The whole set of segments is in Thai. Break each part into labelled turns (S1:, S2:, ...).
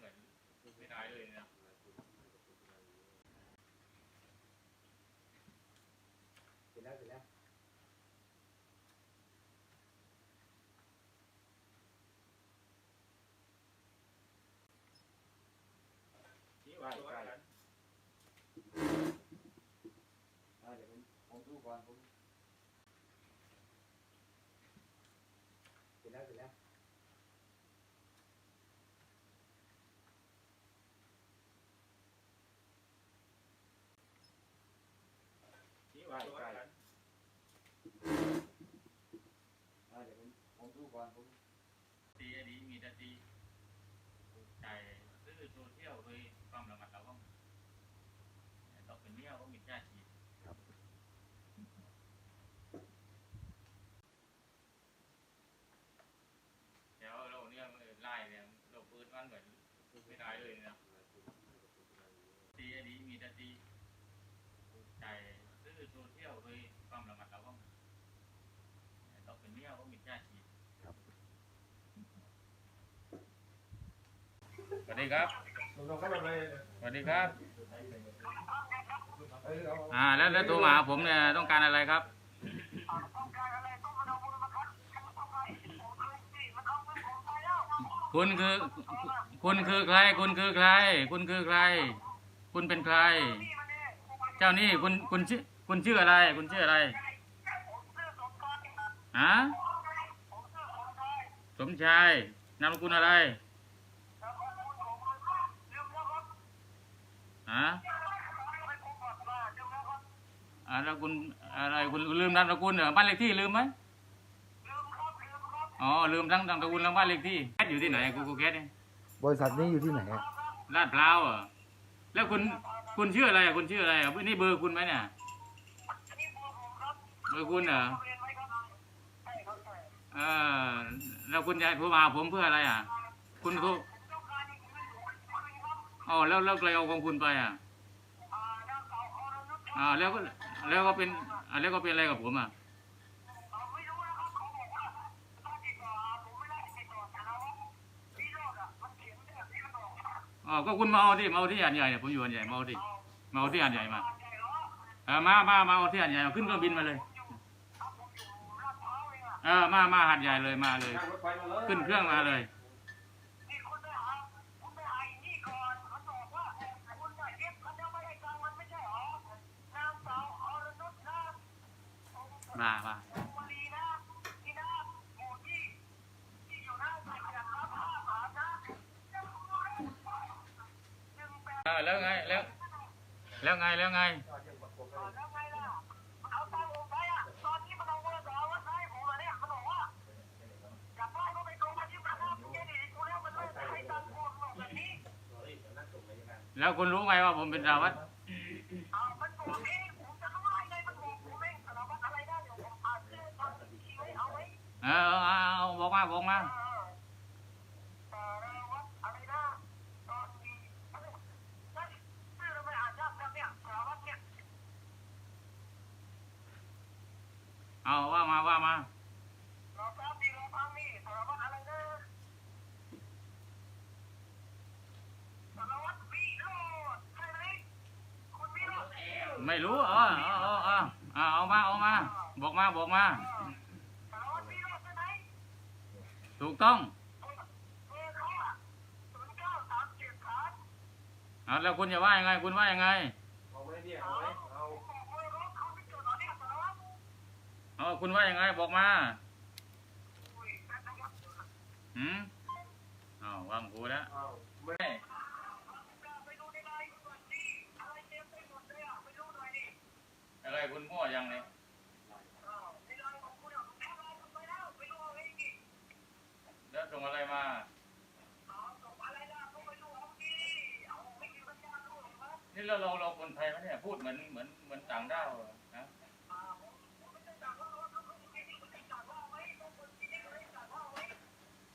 S1: เห
S2: มือนไม่ได้เล
S1: ยนะ ใกล้
S2: อ่าเดี๋ยวผมผมดูก่อนผม
S1: ตีอันนี้มีแต่ตีใจซื้อโซเชียลโดยความระมัดระวังต้องเป็นเมียก็มีจ้าชีพเดี๋ยวเราเนี่ยไล่เนี่ยเราปืนมันเหมือนไม่ได้เลยนะตีอันนี้มีแต่ตีใจซื้อโซเชียลโดยความระมัดระวังต้องเป็นเมียก็มีจ้าชีพ สวัส ดีครับ
S2: ลงเข้ามาเลย
S1: สวัสดีครับ
S2: เออเอา
S1: อ่า แล้วแล้วโทรมาหาผมเนี่ยต้องการอะไรครับคุณคือคุณคือใคร คุณคือใคร คุณคือใคร คุณเป็นใคร เจ้านี่คุณคุณชื่อคุณชื่ออะไร คุณชื่ออะไรฮะสมชายนามสกุลอะไร ฮะอ่าแล้วคุณอะไรคุณลืมนามสกุลเหรอบ้านเลขที่ลืมไหมอ๋อลืมทั้งนามสกุลและบ้านเลขที่แคทอยู่ที่ไหนกูกูแคทเนี่ย
S2: บริษัทนี้อยู่ที่ไหนอะ
S1: ลาดพร้าวเหรอแล้วคุณคุณชื่ออะไรอะคุณชื่ออะไรอะนี่เบอร์คุณไหมเนี่ยเบอร์คุณเหรอเออแล้วคุณจะโทรมาหาผมเพื่ออะไรอะ คุณโทร อ๋อแล้วแล้วใครเอาของคุณไปอะอ่าแล้วก็แล้วก็เป็นอ่าแล้วก็เป็นอะไรกับผมอะอ๋อก็คุณมาเอาที่มาเอาที่อันใหญ่เนี่ยผมอยู่อันใหญ่มาเอาที่มาเอาที่อันใหญ่มาเออมามามาเอาที่อันใหญ่เอาขึ้นเครื่องบินมาเลยเออมามาหัดใหญ่เลยมาเลย
S2: รถไฟมาเลย
S1: ขึ้นเครื่องมาเลย มามาเออแล้วไงแล้วแล้วไงแล้วไงแล้วคุณรู้ไหมว่าผมเป็นสารวัตร ออเอาเอเอาบอกมาบอกมาเอาว่ามาว่ามาไม่รู้เออเออเออเอามาเอามาบอกมาบอกมา ถูกต้องเอาแล้วคุณจะว่ายังไง คุณว่ายังไง
S2: เอาไว้เนี่ยเอาไว้เอา
S1: เอาคุณว่ายังไง บอกมาหืมเอาวางกูแล้ว
S2: เอาไม่
S1: อะไรคุณพ่อยังเนี่ยแล้วส่งอะไรมา นี่ เราเราเราคนไทยไหมเนี่ยพูดเหมือนเหมือนเหมือนต่างด้าวนะ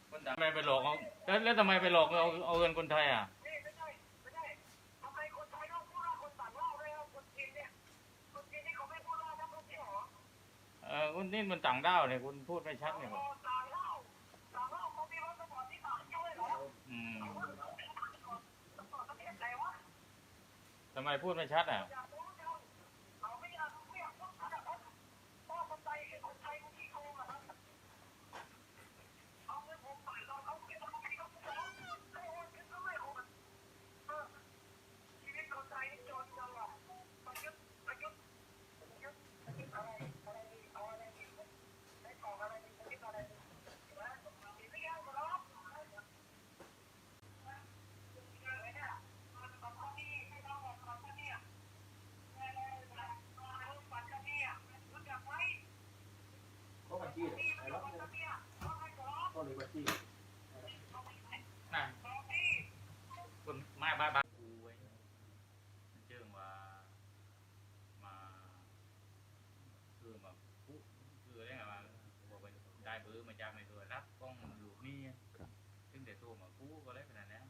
S1: คนต่างทำไมไปหลอกเอาแล้วแล้วทำไมไปหลอกเอาเอาเงินคนไทยอะเออคุณนี่มันต่างด้าวเนี่ยคุณพูดไม่ชัดเนี่ยผมอืม ทำไมพูดไม่ชัดอะ
S2: เขาบัญชีเนี่ยไอ้รับเนี่ยก็เลยบัญชี
S1: นะคุณไม่บ้าบ้ากูไว้เชื่อว่ามาคือมาพูดคือได้ไงว่าบอกไปได้เบอร์มา จากในตัวรับกล้องอยู่นี่ซึ่งแต่ตัวมากูก็เลยขนาดนั้น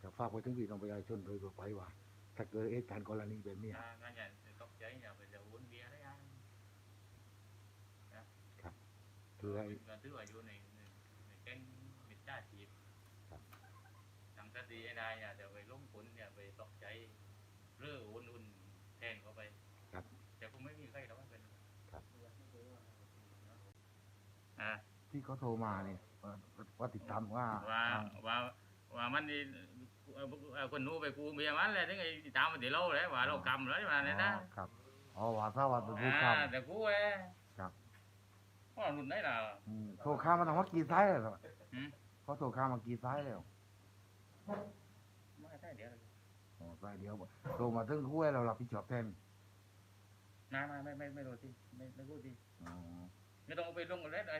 S3: จะฝากไว้ถึงพี่น้องประชาชนโดยทั่วไปว่า ถ้าเกิดเหตุการณ์กรณีแบบเนี้ย
S1: ถ้าถ้าอย่าตกใจอย่าไปจะวนเบียร์ได้ยัง
S3: คือให้
S1: ก็ถือว่าอยู่ในในในแก๊งมิจฉาชีพ
S3: ครับ
S1: ทำคดีให้ได้อย่าจะไปล้มผลอย่าไปตกใจเรื่อวุ่นวุ่นๆแทนเขาไป
S3: ครับ
S1: แต่คงไม่มีใครหรอกว่าเป็น
S3: ครับ
S1: อ่า
S3: ที่เขาโทรมาเนี่ยว่าว่าติดตามว่า
S1: ว่าว่าว่ามันนี่เอ่อเอ่อคนนู้นไปกูเมียมันเลยถึงไอ้ตามมาตีเราเลยว่าเรากำเลยมาเนี่ยนะ
S3: อ๋อครับอ๋อว่าทราบว่าเป็นผู้
S1: อ่า
S3: ข้าม
S1: แต่กูเอ้
S3: ครับ
S1: ว่ารุ่นไหนล่ะ
S3: อืมโทรข้ามมาทางว่ากีซ้ายเลยเหรอ
S1: หืม
S3: เขาโทรข้ามมากีซ้ายเลยเหรอ
S1: ไม่ใช่เดี๋ยว
S3: อ๋อซ้ายเดียวโทรมาถึงคู่ให้เรารับผิดชอบแทน
S1: ไม่ไม่ไม่ไม่ไม่รู้ที่ไม่ไม่รู้ที่
S3: อ๋อ
S1: ไม่ต้องเอาไปลงกันเลยไอ้